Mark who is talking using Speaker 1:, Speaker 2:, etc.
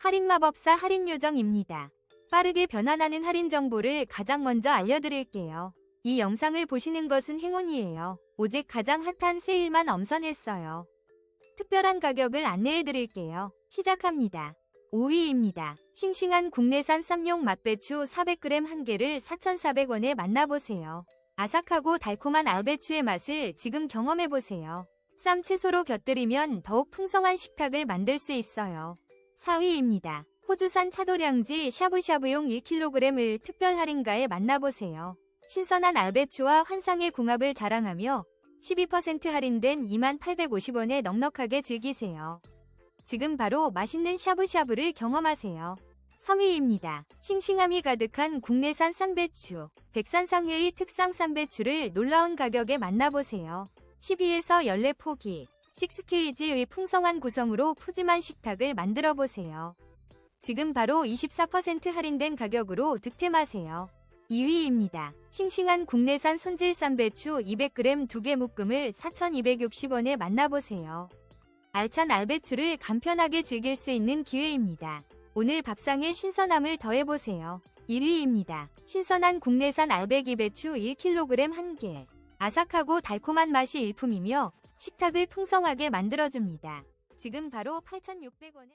Speaker 1: 할인마법사 할인요정입니다. 빠르게 변환하는 할인 정보를 가장 먼저 알려드릴게요. 이 영상을 보시는 것은 행운이에요. 오직 가장 핫한 세일만 엄선했어요. 특별한 가격을 안내해드릴게요. 시작합니다. 5위입니다. 싱싱한 국내산 쌈용 맛배추 400g 한 개를 4,400원에 만나보세요. 아삭하고 달콤한 알배추의 맛을 지금 경험해보세요. 쌈 채소로 곁들이면 더욱 풍성한 식탁을 만들 수 있어요. 4위입니다. 호주산 차도량지 샤브샤브용 1kg을 특별 할인가에 만나보세요. 신선한 알배추와 환상의 궁합을 자랑하며 12% 할인된 2850원에 넉넉하게 즐기세요. 지금 바로 맛있는 샤브샤브를 경험하세요. 3위입니다. 싱싱함이 가득한 국내산 쌈배추, 백산상회의 특상 쌈배추를 놀라운 가격에 만나보세요. 12에서 14포기, 6Kg의 풍성한 구성으로 푸짐한 식탁을 만들어 보세요. 지금 바로 24% 할인된 가격으로 득템하세요. 2위입니다. 싱싱한 국내산 손질 쌈배추 200g 2개 묶음을 4,260원에 만나보세요. 알찬 알배추를 간편하게 즐길 수 있는 기회입니다. 오늘 밥상에 신선함을 더해보세요. 1위입니다. 신선한 국내산 알배기 배추 1kg 1개. 아삭하고 달콤한 맛이 일품이며 식탁을 풍성하게 만들어줍니다. 지금 바로 8,600원에